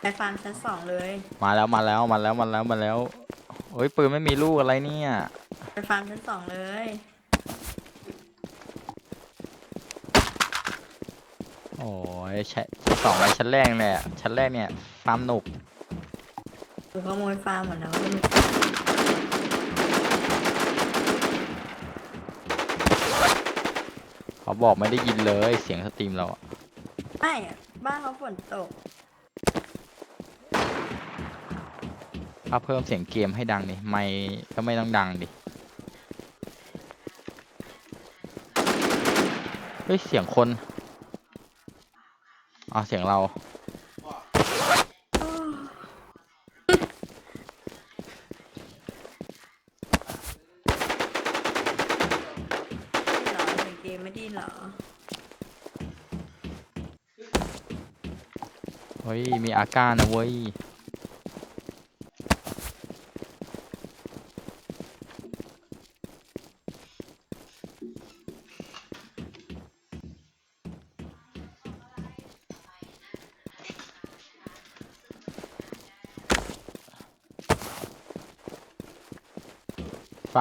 ไปฟาร์มชั้นสองเลยมาแล้วมาแล้วมาแล้วมาแล้วมาแล้วโอ้ยปืนไม่มีลูกอะไรเนี่ยไปฟาร์มชั้นสองเลยโอ้ยชั้นชั้นสองอะไรชั้นแรกเนี่ยชั้นแรกเนี่ยฟาร์มหนุกกูขโมยฟาร์มหมดแล้วเขาบอกไม่ได้ยินเลยเสียงสตรีมเราอะไม่อะบ้านเขาฝนตก ถ้าเพิ่มเสียงเกมให้ดังดิไม่ก็ไม่ต้องดังดิเฮ้ยเสียงคนอ๋อเสียงเรา เหรอเล่นเกมไม่ดีเหรอเฮ้ย มีอาการนะเว้ย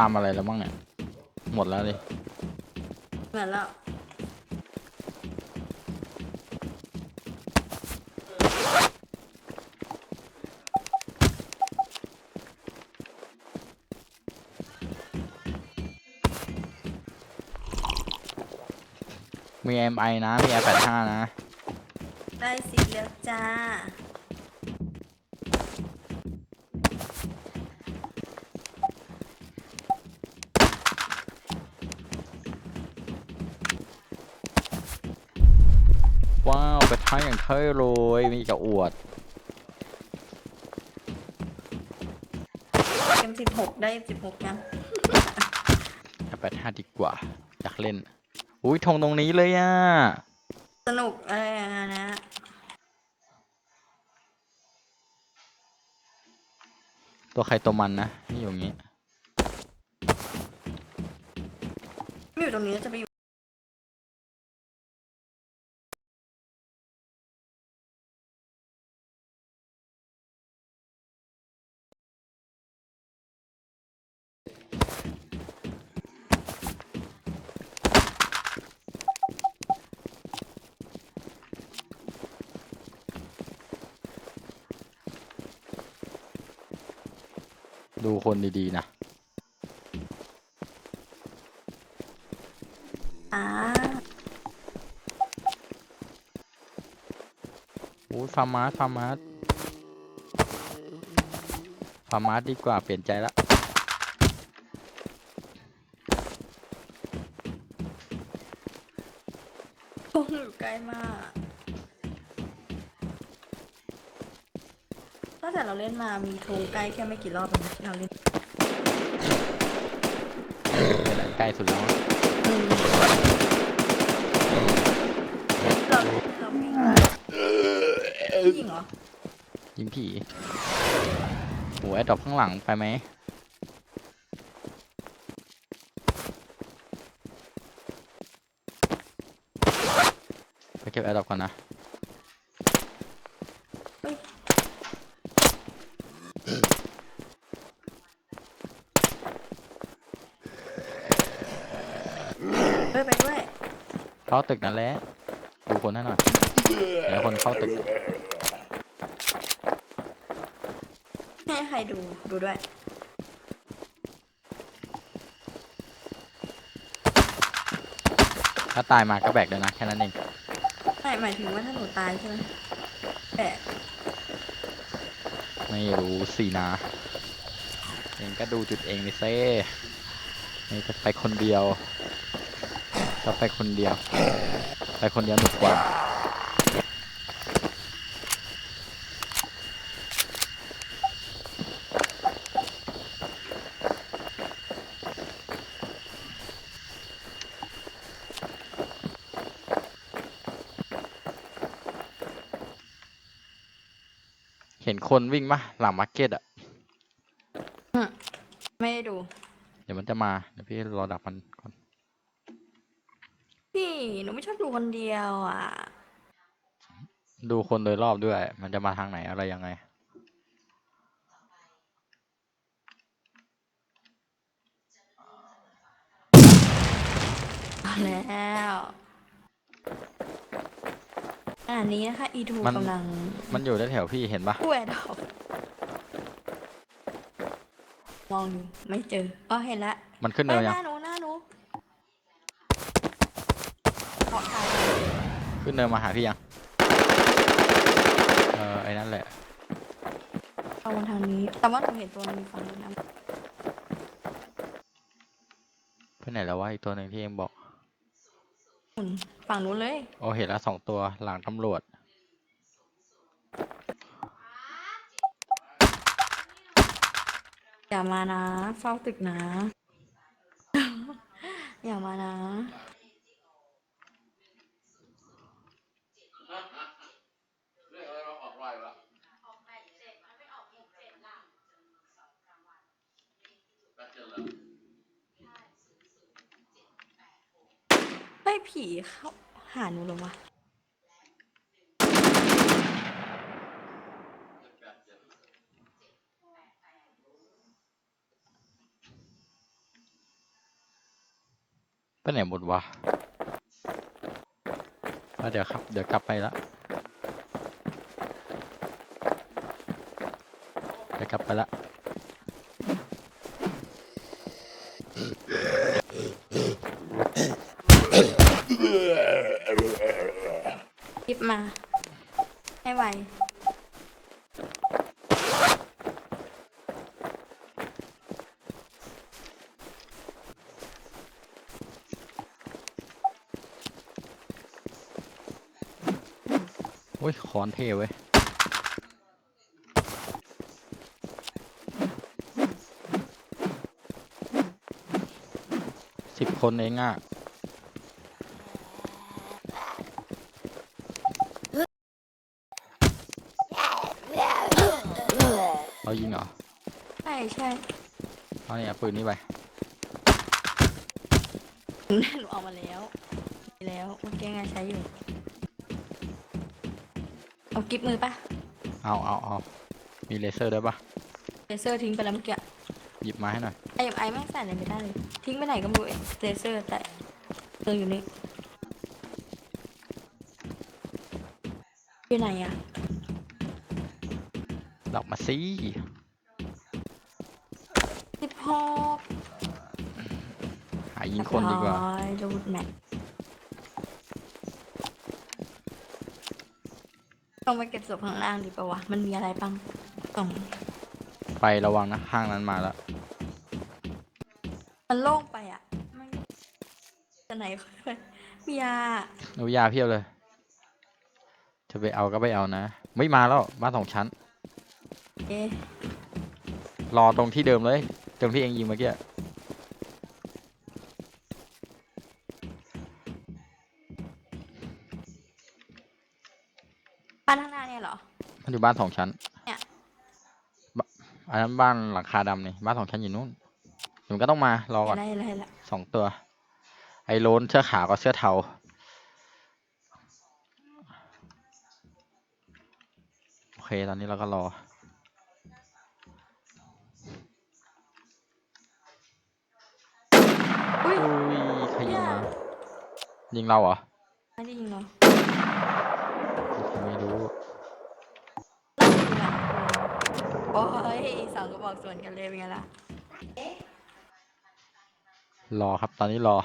าร์มอะไรแล้วบ้างเนี่ย หมดแล้วเลยเหมือนแล้วมี MI นะ มี R85 นะ ได้สิแล้วจ้า ว้าวไปท้ายอย่างเท่เลยมีจะอวดเกมสิบหกได้สิบหกยัง R85 ดีกว่า อยากเล่น อุ้ยธงตรงนี้เลยอะ สนุกอะไรอย่างเงี้ยนะตัวใครตัวมันนะ นี่อยู่อย่างนี้ ไม่อยู่ตรงนี้จะไปอยู่ ดูคนดีๆนะ อ่าอุ้ยฟาร์มาร์ฟาร์มาร์ฟาร์มาร์ดีกว่าเปลี่ยนใจละพวกอยู่ใกล้มาก ตั้งแต่เราเล่นมามีโทงใกล้แค่ไม่กี่รอบเองนะที่เราเล่นเป็นอะไรใกล้สุดแล้วอืมเราเล่นเราวิ่งมาจริงเหรอยิงผีโอ้ยดอกข้างหลังไปไหมไปเก็บแอร์ดรอปก่อนนะ เฮ้ยไปด้วย เข้าตึกนั่นแหละดูคนให้หน่อยเดี๋ยวคนเข้าตึกให้ใครดูดูด้วย ถ้าตายมาก็แบกเลยนะแค่นั้นเองไม่หมายถึงว่าถ้าหนูตายใช่ไหมแต่ไม่รู้สินะเองก็ดูจุดเองไปเซ่นี่จะไปคนเดียว จะไปคนเดียว ไปคนเดียวหนุกกว่าเห็นคนวิ่งปะหลังมาร์เก็ตอะ ไม่ได้ดู เดี๋ยวมันจะมา เดี๋ยวพี่รอดักมันก่อนพี่ หนูไม่ชอบดูคนเดียวอะ ดูคนโดยรอบด้วย มันจะมาทางไหนอะไรยังไงมาแล้วอันนี้นะคะ อีทูมัน กำลังมันอยู่แถวๆพี่เห็นปะกู้แอร์ดอกมองอยู่ไม่เจออ๋อเห็นแล้วมันขึ้นเอ้เนิยนหยังน้าหนูหน้าหนูเกาะตาย ขึ้นเนินมาหาพี่ยัง เออไอ้นั่นแหละ เอามาทางนี้ แต่ว่าหนูเห็นตัวมีฝั่งนู้นนะไปไหนแล้ววะอีกตัวหนึ่งที่เองบอกหมุนฝั่งนู้นเลย โอ้เห็นแล้วสองตัวหลังตำรวจ อย่ามานะเฝ้าตึกนะ อย่ามานะ ผีเข้าหาหนูเหรอวะไปไหนหมดวะอะเดี๋ยวครับ เดี๋ยวกลับไปละเดี๋ยวกลับไปละ หยิบมา ให้ไว โอ้ยคอนเท่เว้ยสิบคนเองอะเรายิงเหรอ ใช่ใช่เอาเนี่ยปืนนี้ไป หนูเอามาแล้วมีแล้วเมื่อกี้ไงใช้อยู่ เอากิฟมือปะเอาเอาเอามีเลเซอร์ด้วยปะเลเซอร์ทิ้งไปแล้วเมื่อกี้หยิบมาให้หน่อยไอไอแม่งใส่อะไรไม่ได้เลย ทิ้งไปไหนก็ไม่รู้เลเซอร์แต่เอออยู่นี่อยู่ไหนอะดอกมาสิสิบหกหายิงคนดีกว่ารูดแมท ต้องไปเก็บศพข้างล่างดีปะวะ มันมีอะไรบ้างกล่องไประวังนะข้างนั้นมาแล้ว มันโล่งไปอะไม่จะไหนค่อยมียาหนูยาเพียบเลย จะไปเอาก็ไปเอานะ ไม่มาแล้วบ้านสองชั้น เอ๊ะรอตรงที่เดิมเลยตรงที่เองยิงเมื่อกี้ บ้านข้างหน้าเนี่ยเหรอ มัน อยู่บ้านสองชั้นเนี่ย บอันนั้นบ้านหลังคาดำนี่บ้านสองชั้นอยู่นู่นเดี๋ยวมันก็ต้องมารอก่อนอะไรอะไรละสองตัว ไอ้โลนเสื้อขาวกับเสื้อเทาโอเค ตอนนี้เราก็รอ อุ้ยอุ้ยใครยิงมายิงเราเหรอ ไม่ได้ยิงเหรอ อ้ยสองกระบอกส่วนกันเลยเป็นไงล่ะรอครับตอนนี้รอ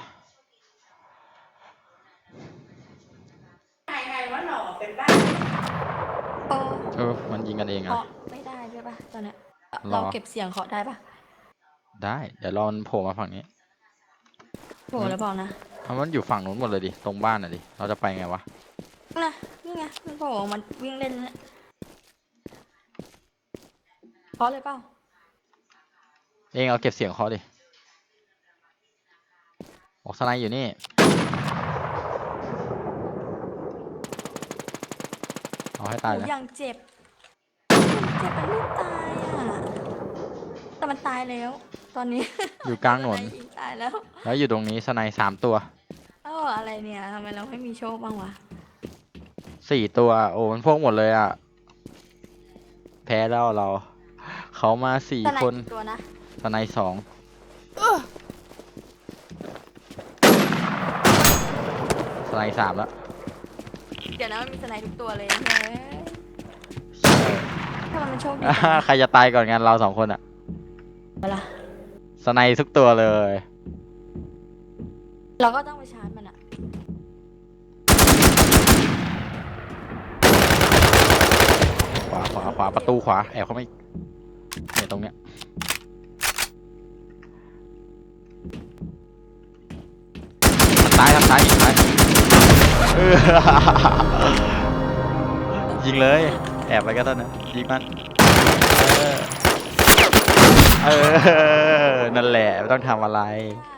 ใครใครว่าหล่อเป็นบ้าโอ้เออ มันยิงกันเองเคาะอะไม่ได้ด้วยปะตอนเนี้ยรอเราเก็บเสียงเคาะได้ปะได้ เดี๋ยวรอมันโผล่มาฝั่งนี้โหแล้วบอกนะเอามันอยู่ฝั่งนู้นหมดเลยดิ ตรงบ้านน่ะดิ เราจะไปไงวะน่ะนี่ไงมันบอกว่ามันวิ่งเล่นนะเคาะเลยเปล่าเองเอาเก็บเสียงเขาดิออกสไนด์อยู่นี่ เอาให้ตายโหนะยังเจ็บเจ็บเป็นลูกตายอะ แต่มันตายแล้ว ตอนนี้อยู่กลางถนนยิงตายแล้ว แล้วอยู่ตรงนี้สไนด์สามตัว เอ้าอะไรเนี่ยทำไมเราไม่มีโชคบ้างวะ สี่ตัว โอ้มันพวกหมดเลยอะ แพ้แล้วเรา เขามาสี่สไนคนกี่ตัวนะสไนสองสไนสามแล้วเดี๋ยวนะมันมีสไนทุกตัวเลยเฮ้ยถ้ามันโชคดีอ่าใครจะตายก่อนกันเราสองคนอะเวลาสไนทุกตัวเลย เราก็ต้องไปชาร์จมันอะขวาขวาขวาประตูขวาแอบเข้าไม่เนี่ย ตรงเนี้ยตายทางซ้ายยิงซ้ายเออยิงเลย แอบไปก็เท่านั้นยิงมันเออเออนั่นแหละไม่ต้องทำอะไรใช่